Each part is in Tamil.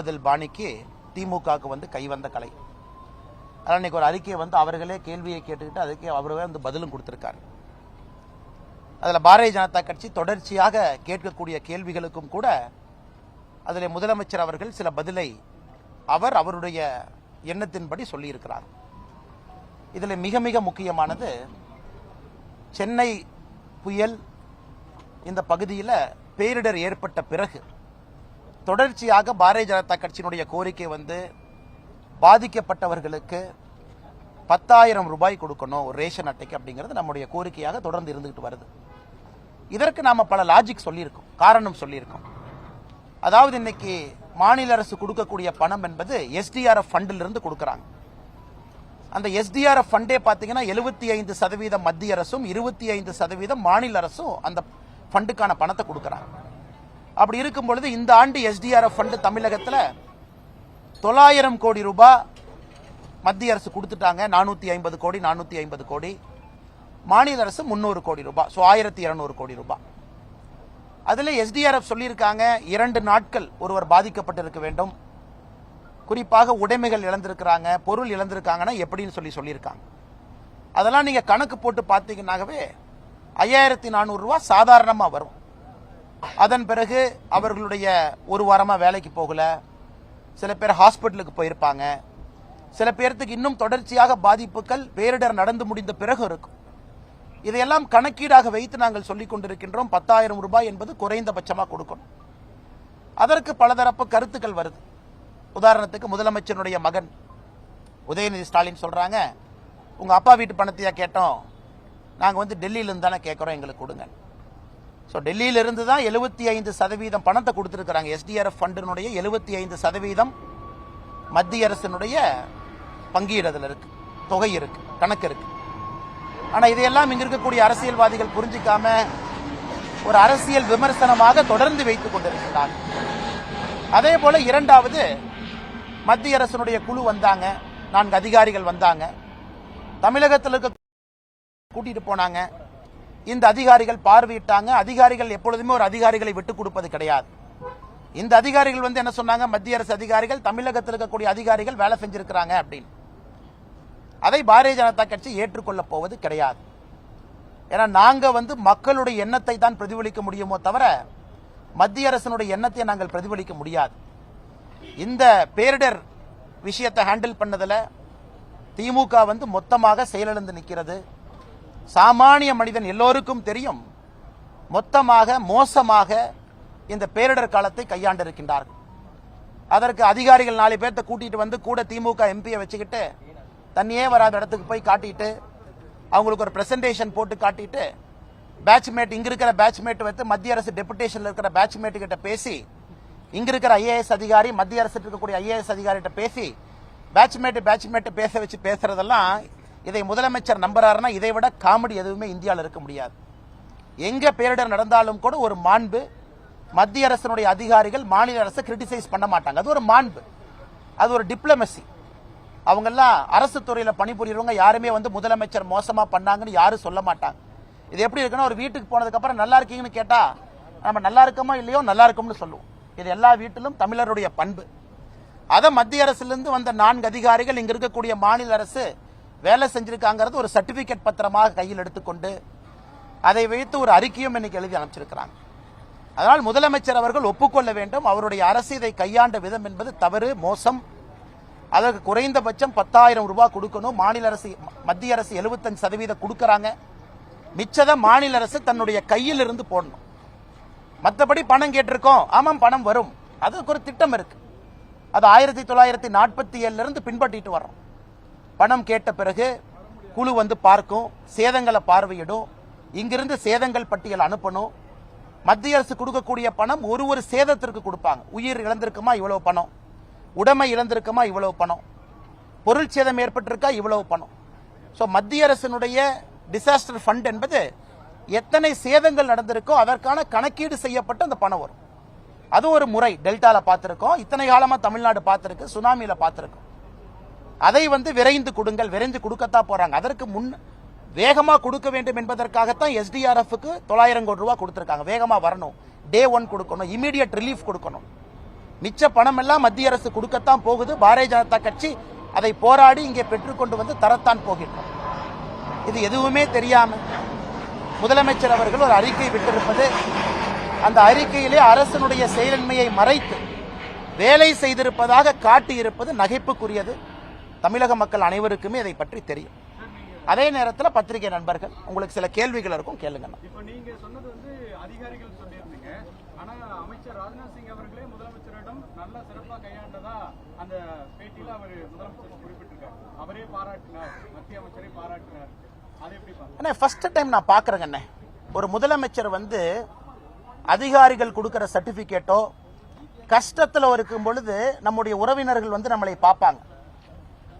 பதில் பாணிக்கு திமுகவுக்கு வந்து கைவந்த கலை. அதனால் இன்னைக்கு ஒரு அறிக்கையை வந்து அவர்களே கேள்வியை கேட்டுக்கிட்டு அதுக்கு அவரே வந்து பதிலும் கொடுத்துருக்காரு. அதில் பாரதிய ஜனதா கட்சி தொடர்ச்சியாக கேட்கக்கூடிய கேள்விகளுக்கும் கூட அதில் முதலமைச்சர் அவர்கள் சில பதிலை அவர் அவருடைய எண்ணத்தின்படி சொல்லியிருக்கிறார். இதில் மிக மிக முக்கியமானது சென்னை புயல் இந்த பகுதியில் பேரிடர் ஏற்பட்ட பிறகு தொடர்ச்சியாக பாரதிய ஜனதா கட்சியினுடைய கோரிக்கை வந்து பாதிக்கப்பட்டவர்களுக்கு பத்தாயிரம் ரூபாய் கொடுக்கணும் ஒரு ரேஷன் அட்டைக்கு அப்படிங்கிறது நம்முடைய கோரிக்கையாக தொடர்ந்து இருந்துகிட்டு வருது. இதற்கு நாம் பல லாஜிக் சொல்லியிருக்கோம் காரணம் சொல்லியிருக்கோம். அதாவது இன்னைக்கு மாநில அரசு கொடுக்கக்கூடிய பணம் என்பது எஸ்டிஆர்எஃப் ஃபண்டிலிருந்து கொடுக்குறாங்க. அந்த எஸ்டிஆர்எஃப் ஃபண்டே பார்த்தீங்கன்னா எழுபத்தி ஐந்து சதவீதம் மத்திய அரசும் இருபத்தி ஐந்து சதவீதம் மாநில அரசும் அந்த ஃபண்டுக்கான பணத்தை கொடுக்குறாங்க. அப்படி இருக்கும் பொழுது இந்த ஆண்டு எஸ்டிஆர்எஃப் ஃபண்டு தமிழகத்தில் தொள்ளாயிரம் கோடி ரூபாய் மத்திய அரசு கொடுத்துட்டாங்க. நானூற்றி ஐம்பது கோடி நானூற்றி ஐம்பது கோடி. மாநில அரசு முந்நூறு கோடி ரூபாய் ஸோ ஆயிரத்தி இரநூறு கோடி ரூபாய் அதில் எஸ்டிஆர்எஃப் சொல்லியிருக்காங்க இரண்டு நாட்கள் ஒருவர் பாதிக்கப்பட்டிருக்க வேண்டும். குறிப்பாக உடைமைகள் இழந்திருக்கிறாங்க பொருள் இழந்திருக்காங்கன்னா எப்படின்னு சொல்லி சொல்லியிருக்காங்க. அதெல்லாம் நீங்கள் கணக்கு போட்டு பார்த்தீங்கன்னாகவே ஐயாயிரத்தி நானூறுரூவா சாதாரணமாக வரும். அதன் பிறகு அவர்களுடைய ஒரு வாரமாக வேலைக்கு போகல. சில பேர் ஹாஸ்பிட்டலுக்கு போயிருப்பாங்க. சில பேர்த்துக்கு இன்னும் தொடர்ச்சியாக பாதிப்புகள் பேரிடர் நடந்து முடிந்த பிறகு இருக்கும். இதையெல்லாம் கணக்கீடாக வைத்து நாங்கள் சொல்லிக் கொண்டிருக்கின்றோம். பத்தாயிரம் ரூபாய் என்பது குறைந்தபட்சமாக கொடுக்கணும். அதற்கு பலதரப்பு கருத்துக்கள் வருது. உதாரணத்துக்கு முதலமைச்சருடைய மகன் உதயநிதி ஸ்டாலின் சொல்கிறாங்க உங்கள் அப்பா வீட்டு பணத்தையா கேட்டோம். நாங்கள் வந்து டெல்லியிலேருந்து தானே கேட்குறோம் எங்களுக்கு கொடுங்க ஸோ டெல்லியிலிருந்து தான் எழுபத்தி ஐந்து சதவீதம் பணத்தை கொடுத்துருக்குறாங்க. எஸ்டிஆர்எஃப் ஃபண்டினுடைய எழுபத்தி ஐந்து சதவீதம் மத்திய அரசினுடைய பங்கீடு அதுல இருக்கு. தொகை இருக்கு. கணக்கு இருக்கு. ஆனால் இதையெல்லாம் இங்கே இருக்கக்கூடிய அரசியல்வாதிகள் புரிஞ்சிக்காம ஒரு அரசியல் விமர்சனமாக தொடர்ந்து வைத்துக் கொண்டிருக்கிறார் அதே போல இரண்டாவது மத்திய அரசினுடைய குழு வந்தாங்க. நான்கு அதிகாரிகள் வந்தாங்க. தமிழகத்தில் இருக்க கூட்டிட்டு போனாங்க. இந்த அதிகாரிகள் பார்வையிட்டாங்க. அதிகாரிகள் எப்பொழுதுமே ஒரு அதிகாரிகளை விட்டு கொடுப்பது கிடையாது. இந்த அதிகாரிகள் வந்து என்ன சொன்னாங்க? மத்திய அரசு அதிகாரிகள் தமிழகத்தில் இருக்கக்கூடிய அதிகாரிகள் வேலை செஞ்சிருக்கிறாங்க அப்படின்னு. அதை பாரதிய ஜனதா கட்சி ஏற்றுக்கொள்ளப் போவது கிடையாது. ஏன்னா நாங்கள் வந்து மக்களுடைய எண்ணத்தை தான் பிரதிபலிக்க முடியுமோ தவிர மத்திய அரசினுடைய எண்ணத்தை நாங்கள் பிரதிபலிக்க முடியாது. இந்த பேரிடர் விஷயத்தை ஹேண்டில் பண்ணதில் திமுக வந்து மொத்தமாக செயலிழந்து நிற்கிறது. சாமானிய மனிதன் எல்லோருக்கும் தெரியும். மொத்தமாக மோசமாக இந்த பேரிடர் காலத்தை கையாண்டிருக்கின்றார்கள். அதற்கு அதிகாரிகள் நாலு பேர்த்த கூட்டிட்டு வந்து கூட திமுக எம்பியை வச்சுக்கிட்டு தண்ணியே வராத இடத்துக்கு போய் காட்டிட்டு அவங்களுக்கு ஒரு பிரசன்டேஷன் போட்டு காட்டிட்டு பேட்ச்மேட் இங்க இருக்கிற பேட்ச்மேட் வைத்து மத்திய அரசு டெபுடேஷன்ல இருக்கிற பேட்ச்மேட் கிட்ட பேசி இங்க இருக்கிற ஐஏஎஸ் அதிகாரி மத்திய அரசு இருக்கக்கூடிய ஐஏஎஸ் அதிகாரிகிட்ட பேசி பேட்ச்மேட் பேட்ச்மேட் பேச வச்சு பேசுறதெல்லாம் இதை முதலமைச்சர் நம்புறாருன்னா இதை விட காமெடி எதுவுமே இந்தியாவில் இருக்க முடியாது. எங்கே பேரிடர் நடந்தாலும் கூட ஒரு மாண்பு மத்திய அரசினுடைய அதிகாரிகள் மாநில அரசை கிரிட்டிசைஸ் பண்ண மாட்டாங்க. அது ஒரு மாண்பு. அது ஒரு டிப்ளமசி அவங்கெல்லாம் அரசு துறையில் பணிபுரியறவங்க யாருமே வந்து முதலமைச்சர் மோசமாக பண்ணாங்கன்னு யாரும் சொல்ல மாட்டாங்க. இது எப்படி இருக்குன்னா ஒரு வீட்டுக்கு போனதுக்கப்புறம் நல்லா இருக்கீங்கன்னு கேட்டால் நம்ம நல்லா இருக்கோமோ இல்லையோ நல்லா இருக்கும்னு சொல்லுவோம். இது எல்லா வீட்டிலும் தமிழருடைய பண்பு. அதை மத்திய அரசிலிருந்து வந்த நான்கு அதிகாரிகள் இங்கே இருக்கக்கூடிய மாநில அரசு வேலை செஞ்சிருக்காங்கிறது ஒரு சர்டிபிகேட் பத்திரமாக கையில் எடுத்துக்கொண்டு அதை வைத்து ஒரு அறிக்கையும் இன்னைக்கு எழுதி அனுப்பிச்சிருக்கிறாங்க. அதனால் முதலமைச்சர் அவர்கள் ஒப்புக்கொள்ள வேண்டும். அவருடைய அரசு இதை கையாண்ட விதம் என்பது தவறு மோசம். அதற்கு குறைந்தபட்சம் பத்தாயிரம் ரூபாய் கொடுக்கணும். மாநில அரசு மத்திய அரசு 75% சதவீதம் கொடுக்கறாங்க. மிச்சதை மாநில அரசு தன்னுடைய கையில் இருந்து போடணும். மற்றபடி பணம் கேட்டிருக்கோம். ஆமாம் பணம் வரும். அதுக்கு ஒரு திட்டம் இருக்கு. அது ஆயிரத்தி தொள்ளாயிரத்தி நாற்பத்தி ஏழுல இருந்து பின்பற்றிட்டு வர்றோம். பணம் கேட்ட பிறகு குழு வந்து பார்க்கும் சேதங்களை பார்வையிடும். இங்கிருந்து சேதங்கள் பட்டியல் அனுப்பணும். மத்திய அரசு கொடுக்கக்கூடிய பணம் ஒரு ஒரு சேதத்திற்கு கொடுப்பாங்க. உயிர் இழந்திருக்குமா? இவ்வளவு பணம். உடைமை இழந்திருக்குமா? இவ்வளவு பணம். பொருள் சேதம் ஏற்பட்டிருக்கா? இவ்வளவு பணம். ஸோ மத்திய அரசினுடைய டிசாஸ்டர் ஃபண்ட் என்பது எத்தனை சேதங்கள் நடந்திருக்கோ அதற்கான கணக்கீடு செய்யப்பட்டு அந்த பணம் வரும். அது ஒரு முறை. டெல்டாவில் பார்த்துருக்கோம். இத்தனை காலமாக தமிழ்நாடு பார்த்துருக்கு. சுனாமியில் பார்த்துருக்கோம். அதை வந்து விரைந்து கொடுங்கள் விரைந்து கொடுக்கத்தான் போறாங்க. அதற்கு முன் வேகமா கொடுக்க வேண்டும் என்பதற்காகத்தான் எஸ்டிஆர்எஃப்க்கு தொள்ளாயிரம் கோடி ரூபாய் கொடுத்துருக்காங்க. வேகமா வரணும். டே ஒன் கொடுக்கணும். இமீடியட் ரிலீஃப் கொடுக்கணும். மிச்ச பணம் எல்லாம் மத்திய அரசு கொடுக்கத்தான் போகுது. பாரதிய ஜனதா கட்சி அதை போராடி இங்கே பெற்றுக்கொண்டு வந்து தரத்தான் போகின்றோம். இது எதுவுமே தெரியாம முதலமைச்சர் அவர்கள் ஒரு அறிக்கை விட்டிருப்பது அந்த அறிக்கையிலே அரசனுடைய செயலின்மையை மறைத்து வேலை செய்திருப்பதாக காட்டியிருப்பது நகைப்புக்குரியது. தமிழக மக்கள் அனைவருக்குமே இதை பற்றி தெரியும். அதே நேரத்தில் பத்திரிகை நண்பர்கள் உங்களுக்கு சில கேள்விகள் இருக்கும் கேளுங்க அண்ணே. ஃபர்ஸ்ட் டைம் நான் பார்க்குறேங்க அண்ணே. ஒரு முதலமைச்சர் வந்து அதிகாரிகள் கொடுக்குற சர்டிஃபிகேட்டோ கஷ்டத்தில் இருக்கும் பொழுது நம்முடைய உறவினர்கள் வந்து நம்மளை பார்ப்பாங்க.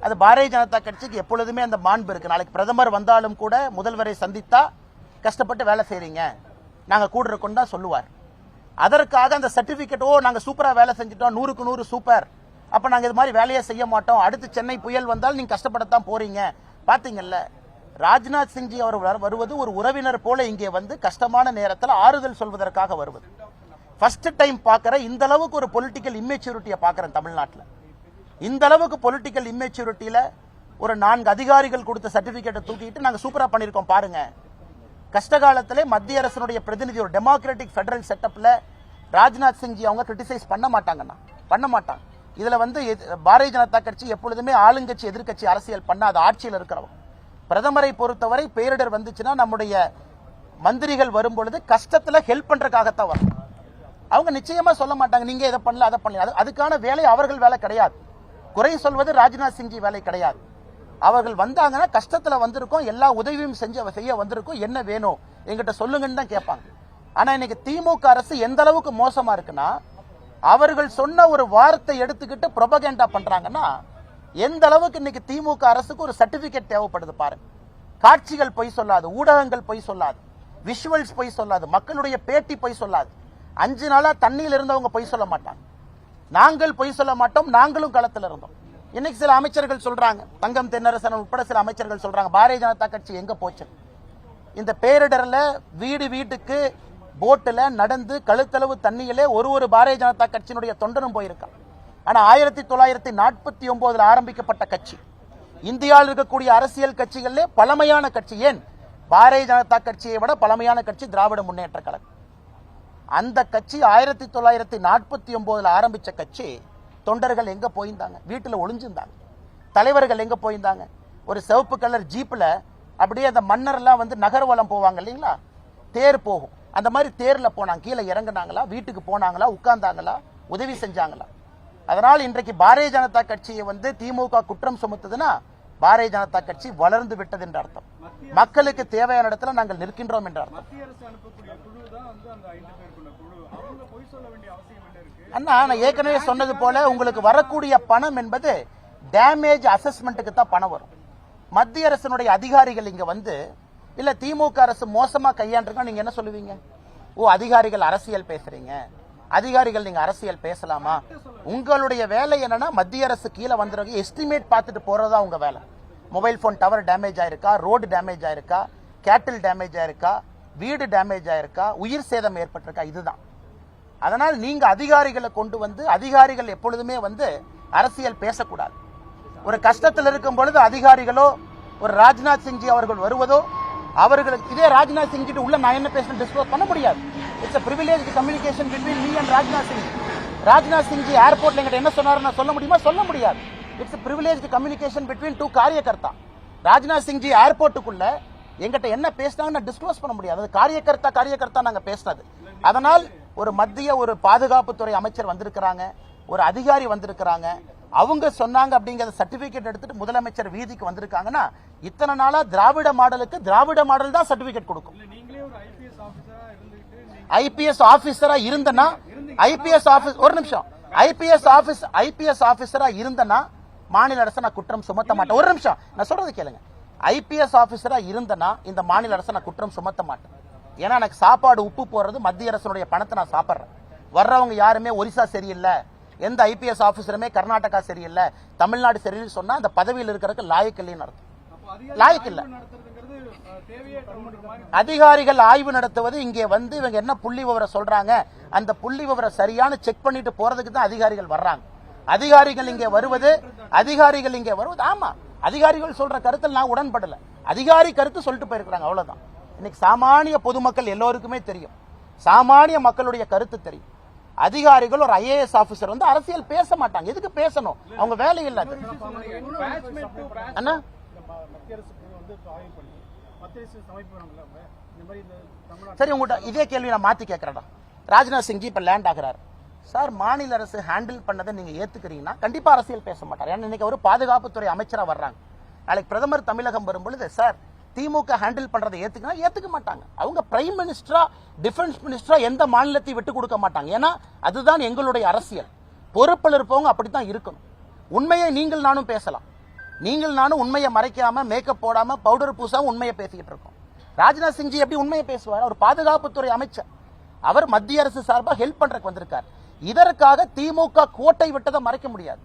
அது பாரதிய ஜனதா கட்சிக்கு எப்பொழுதுமே அந்த மாண்பு இருக்கு. நாளைக்கு பிரதமர் வந்தாலும் கூட முதல்வரை சந்தித்தா கஷ்டப்பட்டு வேலை செய்றீங்க. நாங்க கூட இருக்கோம் தான் சொல்லுவார். அதற்காக அந்த சர்டிபிகேட் ஓ நாங்க சூப்பரா வேலை செஞ்சுட்டோம் நூறுக்கு நூறு சூப்பர் அப்ப நாங்க இது மாதிரி வேலையை செய்ய மாட்டோம். அடுத்து சென்னை புயல் வந்தால் நீங்க கஷ்டப்படத்தான் போறீங்க. பாத்தீங்கல்ல ராஜ்நாத் சிங்ஜி அவர் வருவது ஒரு உறவினர் போல இங்கே வந்து கஷ்டமான நேரத்தில் ஆறுதல் சொல்வதற்காக வருவது. ஃபர்ஸ்ட் டைம் பார்க்குற இந்த அளவுக்கு ஒரு பொலிட்டிக்கல் இம்மெச்சூரிட்டியை பார்க்குறேன் தமிழ்நாட்டில். இந்த அளவுக்கு பொலிட்டிக்கல் இம்மெச்சூரிட்டியில ஒரு நான்கு அதிகாரிகள் கொடுத்த சர்டிபிகேட்டை தூக்கிட்டு நாங்க சூப்பரா பண்ணிருக்கோம் பாருங்க. கஷ்ட காலத்திலே மத்திய அரசினுடைய பிரதிநிதி ஒரு டெமோக்ராட்டிக் ஃபெடரல் செட்டப்ல ராஜ்நாத் சிங்ஜி அவங்க கிரிட்டிசைஸ் பண்ண மாட்டாங்கண்ணா. பண்ண மாட்டாங்க. இதுல வந்து எது- பாரதிய ஜனதா கட்சி எப்பொழுதுமே ஆளுங்கட்சி எதிர்கட்சி அரசியல் பண்ணாத ஆட்சியில் இருக்கிறவங்க. பிரதமரை பொறுத்தவரை பேரிடர் வந்துச்சுன்னா நம்முடைய மந்திரிகள் வரும் பொழுது கஷ்டத்துல ஹெல்ப் பண்றதுக்காகத்தான் வரும் அவங்க நிச்சயமா சொல்ல மாட்டாங்க நீங்க இதை பண்ணல அதை பண்ணல. அது- அதுக்கான வேலை அவர்கள் வேலை கிடையாது. குறை சொல்வது ராஜ்நாத் சிங்ஜி வேலை கிடையாது. அவர்கள் வந்தாங்கன்னா கஷ்டத்தில் வந்திருக்கோம் எல்லா உதவியும் செஞ்ச செய்ய வந்திருக்கோம் என்ன வேணும்? எங்கிட்ட சொல்லுங்கன்னு தான் கேட்பாங்க. ஆனால் இன்னைக்கு திமுக அரசு எந்த அளவுக்கு மோசமாக இருக்குன்னா அவர்கள் சொன்ன ஒரு வார்த்தை எடுத்துக்கிட்டு ப்ரொபகேண்டா பண்ணுறாங்கன்னா எந்த அளவுக்கு இன்னைக்கு திமுக அரசுக்கு ஒரு சர்டிஃபிகேட் தேவைப்படுது பாருங்க. காட்சிகள் பொய் சொல்லாது ஊடகங்கள் பொய் சொல்லாது விஷுவல்ஸ் பொய் சொல்லாது மக்களுடைய பேட்டி பொய் சொல்லாது. அஞ்சு நாளாக தண்ணியில் இருந்தவங்க பொய் சொல்ல மாட்டாங்க. நாங்கள் பொய் சொல்ல மாட்டோம் நாங்களும் களத்தில் இருந்தோம். இன்னைக்கு சில அமைச்சர்கள் சொல்றாங்க தங்கம் தென்னரசன் உட்பட சில அமைச்சர்கள் சொல்றாங்க பாரதிய ஜனதா கட்சி எங்க போச்சு? இந்த பேரிடர்ல வீடு வீட்டுக்கு போட்டில் நடந்து கழுத்தளவு தண்ணியிலே ஒரு ஒரு பாரதிய ஜனதா கட்சியினுடைய தொண்டனும் போயிருக்கான் ஆனால் ஆயிரத்தி தொள்ளாயிரத்தி நாற்பத்தி ஒன்பதில் ஆரம்பிக்கப்பட்ட கட்சி இந்தியாவில் இருக்கக்கூடிய அரசியல் கட்சிகளிலே பழமையான கட்சி. ஏன்? பாரதிய ஜனதா கட்சியை விட பழமையான கட்சி திராவிட முன்னேற்ற கழகம். அந்த கட்சி ஆயிரத்தி தொள்ளாயிரத்தி நாற்பத்தி ஒன்பதுல ஆரம்பிச்ச கட்சி தொண்டர்கள் எங்க போயிருந்தாங்க? வீட்டில் ஒளிஞ்சிருந்தாங்க. தலைவர்கள் எங்க போயிருந்தாங்க? ஒரு சிவப்பு கலர் ஜீப்ல அப்படியே அந்த மன்னர்லாம் வந்து நகர்வலம் போவாங்க இல்லைங்களா? தேர் போகும். அந்த மாதிரி தேர்ல போனாங்க. கீழே இறங்குனாங்களா? வீட்டுக்கு போனாங்களா? உட்கார்ந்தாங்களா? உதவி செஞ்சாங்களா? அதனால் இன்றைக்கு பாரதிய ஜனதா கட்சியை வந்து திமுக குற்றம் சுமத்துதுன்னா பாரதிய ஜனதா கட்சி வளர்ந்து விட்டது என்ற அர்த்தம். மக்களுக்கு தேவையான இடத்துல நாங்கள் நிற்கின்றோம் என்ற அர்த்தம். அண்ணா நான் ஏற்கனவே சொன்னது போல உங்களுக்கு வரக்கூடிய பணம் என்பது டேமேஜ் அசஸ்மெண்ட்டுக்கு தான் பணம் வரும். மத்திய அரசினுடைய அதிகாரிகள் இங்க வந்து இல்ல திமுக அரசு மோசமா கையாண்டிருக்கா நீங்க என்ன சொல்லுவீங்க? ஓ அதிகாரிகள் அரசியல் பேசுறீங்க. அதிகாரிகள் நீங்க அரசியல் பேசலாமா? உங்களுடைய வேலை என்னன்னா மத்திய அரசு கீழே வந்துருக்க எஸ்டிமேட் பார்த்துட்டு போறதா உங்க வேலை. மொபைல் ஃபோன் டவர் டேமேஜ் ஆயிருக்கா? ரோடு டேமேஜ் ஆயிருக்கா? கேட்டில் டேமேஜ் ஆயிருக்கா? வீடு டேமேஜ் ஆயிருக்கா? உயிர் சேதம் ஏற்பட்டிருக்கா? இதுதான். அதனால் நீங்க அதிகாரிகளை கொண்டு வந்து அதிகாரிகள் எப்பொழுதுமே வந்து அரசியல் பேசக்கூடாது. ஒரு கஷ்டத்தில் இருக்கும் பொழுது அதிகாரிகளோ ஒரு ராஜ்நாத் சிங்ஜி அவர்கள் வருவதோ அவர்களுக்கு இதே ராஜ்நாத் சிங் கிட்ட உள்ள நான் என்ன பேசணும் டிஸ்க்ளோஸ் பண்ண முடியாது. It's a privilege communication between me and Rajnath Singh. Rajnath Singhji ஏர்போர்ட்ல எங்கிட்ட என்ன சொன்னார்னு நான் சொல்ல முடியுமா? சொல்ல முடியாது. It's a communication between two காரியகர்த்தா. Rajnath Singhji ஏர்போர்ட்டுக்குள்ள எங்கிட்ட என்ன பேசினாங்கன்னு டிஸ்க்ளோஸ் பண்ண முடியாது. அது காரியகர்த்தா காரியகர்த்தா நாங்கள் பேசினது அதனால் ஒரு மத்திய ஒரு பாதுகாப்புத்துறை அமைச்சர் வந்திருக்கிறாங்க ஒரு அதிகாரி வந்திருக்கிறாங்க. அவங்க சொன்னாங்க அப்படிங்கறத சர்டிபிகேட் எடுத்துட்டு முதலமைச்சர் வீதிக்கு வந்திருக்காங்கன்னா இத்தனை நாளா திராவிட மாடலுக்கு திராவிட மாடல் தான் சர்டிபிகேட் கொடுக்கும். ஐபிஎஸ் ஆபீசரா இருந்தனா ஐபிஎஸ் ஆபீஸ் ஒரு நிமிஷம். ஐபிஎஸ் ஆபீஸ் ஐபிஎஸ் ஆபீசரா இருந்தனா மாநில அரசை நான் குற்றம் சுமத்த மாட்டேன். ஒரு நிமிஷம். நான் சொல்றது கேளுங்க. ஐபிஎஸ் ஆபீசரா இருந்தனா இந்த மாநில அரசை நான் குற்றம் சுமத்த மாட்டேன். ஏன்னா எனக்கு சாப்பாடு உப்பு போறது மத்திய அரசனுடைய பணத்தை நான் சாப்பிட்றேன். வர்றவங்க யாருமே ஒரிசா சரியில்லை. எந்த ஐபிஎஸ் ஆபீசருமே கர்நாடகா சரியில்லை. தமிழ்நாடு சரியில்லைன்னு சொன்னா அந்த பதவியில் இருக்கிறதுக்கு லாயக்கு இல்லைன்னு அர்த்தம். லாயக்கு இல்ல. அதிகாரிகள் ஆய்வு நடத்துவது இங்கே வந்து இவங்க என்ன புள்ளி விவரம் சொல்றாங்க அந்த புள்ளி விவரம் சரியான செக் பண்ணிட்டு போறதுக்கு தான் அதிகாரிகள் வர்றாங்க. அதிகாரிகள் இங்கே வருவது அதிகாரிகள் இங்கே வருவது ஆமா அதிகாரிகள் சொல்ற கருத்தில் நான் உடன்படல. அதிகாரி கருத்து சொல்லிட்டு போயிருக்கிறாங்க அவ்வளவுதான். இன்னைக்கு சாமானிய பொதுமக்கள் எல்லோருக்குமே தெரியும். சாமானிய மக்களுடைய கருத்து தெரியும். அதிகாரிகள் ஒரு ஐஏஎஸ் ஆபீசர் வந்து அரசியல் பேச மாட்டாங்க. எதுக்கு பேசணும்? அவங்க வேலை இல்லை அண்ணா? சரி உங்கள்கிட்ட இதே கேள்வி நான் மாத்தி கேட்கறேன்டா ராஜ்நாத் சிங் இப்ப லேண்ட் ஆகிறார். சார் மாநில அரசு ஹேண்டில் பண்ணதை நீங்க ஏத்துக்கிறீங்கன்னா கண்டிப்பா அரசியல் பேச மாட்டார். ஏன்னா இன்னைக்கு அவர் பாதுகாப்புத்துறை அமைச்சரா வர்றாங்க. நாளைக்கு பிரதமர் தமிழகம் வரும்பொழுது சார் திமுக ஹேண்டில் பண்றதை ஏத்துக்கினா ஏத்துக்க மாட்டாங்க. அவங்க பிரைம் மினிஸ்டரா டிஃபென்ஸ் மினிஸ்டரா எந்த மாநிலத்தையும் விட்டு கொடுக்க மாட்டாங்க. ஏன்னா அதுதான் எங்களுடைய அரசியல். பொறுப்பில் இருப்பவங்க அப்படித்தான் இருக்கணும். உண்மையை நீங்கள் நானும் பேசலாம். நீங்கள் நானும் உண்மையை மறைக்காம மேக்கப் போடாம பவுடர் பூசாம உண்மையை பேசிக்கிட்டு இருக்கோம். ராஜ்நாத் சிங்ஜி எப்படி உண்மையை பேசுவார்? அவர் பாதுகாப்புத்துறை அமைச்சர். அவர் மத்திய அரசு சார்பாக ஹெல்ப் பண்றதுக்கு வந்திருக்கார். இதற்காக திமுக கோட்டை விட்டதை மறைக்க முடியாது.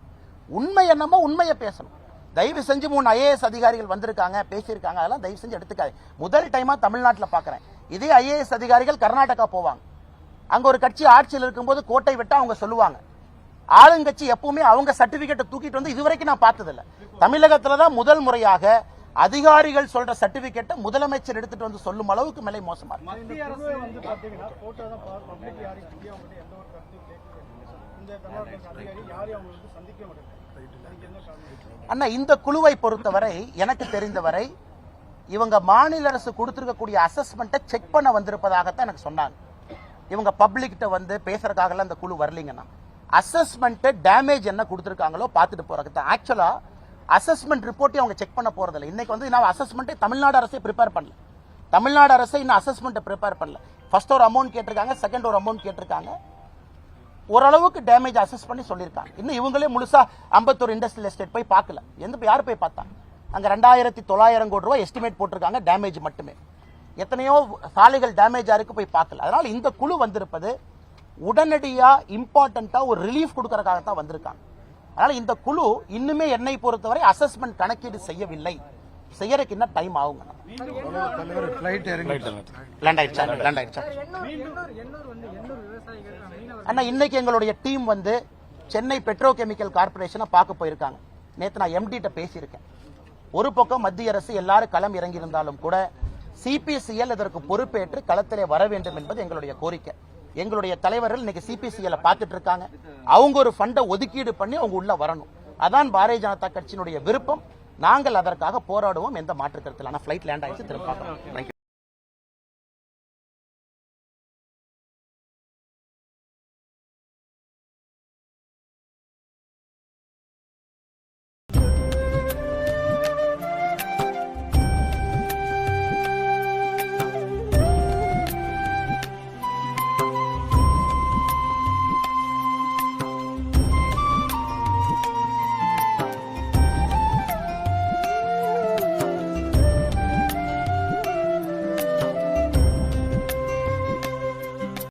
உண்மை என்னமோ உண்மையை பேசணும். தயவு செஞ்சு மூணு ஐஏஎஸ் அதிகாரிகள் வந்திருக்காங்க பேசியிருக்காங்க. அதெல்லாம் தயவு செஞ்சு எடுத்துக்காது முதல் டைமா தமிழ்நாட்டில் பார்க்கறேன் இதே ஐஏஎஸ் அதிகாரிகள் கர்நாடகா போவாங்க. அங்கே ஒரு கட்சி ஆட்சியில் இருக்கும்போது கோட்டை விட்டால் அவங்க சொல்லுவாங்க. ஆளுங்கட்சி எப்பவுமே அவங்க சர்டிபிகேட்டை தூக்கிட்டு வந்து இதுவரைக்கும் நான் பார்த்ததில்ல. தமிழகத்துல தான் முதல் முறையாக அதிகாரிகள் சொல்ற சர்டிபிகேட்டை முதலமைச்சர் எடுத்துட்டு வந்து சொல்லும் அளவுக்கு மேலே மோசமா இருக்கு. அண்ணா இந்த குழுவை பொறுத்தவரை எனக்கு தெரிந்தவரை இவங்க மாநில அரசு கொடுத்துருக்கக்கூடிய அசஸ்மெண்ட்டை செக் பண்ண வந்திருப்பதாகத்தான் எனக்கு சொன்னாங்க. இவங்க பப்ளிக்கிட்ட வந்து பேசுறதுக்காகலாம் அந்த குழு வரலீங்கண்ணா. அசஸ்மெண்ட்டு டேமேஜ் என்ன கொடுத்துருக்காங்களோ பார்த்துட்டு போறதுக்கு தான் ஆக்சுவலா அசஸ்மெண்ட் ரிப்போர்ட்டையும் அவங்க செக் பண்ண போறதில்ல. இன்னைக்கு வந்து நான் அசஸ்மெண்ட்டை தமிழ்நாடு அரசே ப்ரிப்பேர் பண்ணல. தமிழ்நாடு அரசே இன்னும் அசஸ்மெண்ட்டை ப்ரிப்பேர் பண்ணல. ஃபர்ஸ்ட் ஒரு அமௌண்ட் கேட்டிருக்காங்க செகண்ட் ஒரு அமௌண்ட் கேட்டிருக்காங்க. ஓரளவுக்கு டேமேஜ் அசஸ் பண்ணி சொல்லியிருக்காங்க. இன்னும் இவங்களே முழுசா அம்பத்தூர் இண்டஸ்ட்ரியல் எஸ்டேட் போய் பார்க்கல. எந்த யார் போய் பார்த்தா? அங்க ரெண்டாயிரத்தி தொள்ளாயிரம் கோடி ரூபாய் எஸ்டிமேட் போட்டிருக்காங்க டேமேஜ் மட்டுமே. எத்தனையோ சாலைகள் டேமேஜ் இருக்கு போய் பார்க்கல. அதனால இந்த குழு வந்திருப்பது உடனடியா இம்பார்ட்டண்டா ஒரு ரிலீஃப் கொடுக்கறதுக்காக தான் வந்திருக்காங்க. அதனால இந்த குழு இன்னுமே என்னை பொறுத்தவரை அசஸ்மெண்ட் கணக்கீடு செய்யவில்லை. செய்யறதுக்கு இன்னும் டைம் ஆகுங்க. லேண்ட் ஆயிடுச்சா? லேண்ட் ஆயிடுச்சா? அண்ணா இன்னைக்கு எங்களுடைய டீம் வந்து சென்னை பெட்ரோ கெமிக்கல் கார்பரேஷனை பார்க்க போயிருக்காங்க. நேற்று நான் எம்டிட்ட பேசியிருக்கேன். ஒரு பக்கம் மத்திய அரசு எல்லாரும் களம் இறங்கி இருந்தாலும் கூட சிபிசிஎல் இதற்கு பொறுப்பேற்று களத்திலே வர வேண்டும் என்பது எங்களுடைய கோரிக்கை. எங்களுடைய தலைவர்கள் இன்னைக்கு சிபிசிஎல் பார்த்துட்டு இருக்காங்க. அவங்க ஒரு ஃபண்டை ஒதுக்கீடு பண்ணி அவங்க உள்ள வரணும். அதான் பாரதிய ஜனதா கட்சியினுடைய விருப்பம். நாங்கள் அதற்காக போராடுவோம் எந்த மாற்று கருத்தில் ஆனால் ஃபிளைட் லேண்ட் ஆயிடுச்சு திரும்ப பார்க்கலாம்.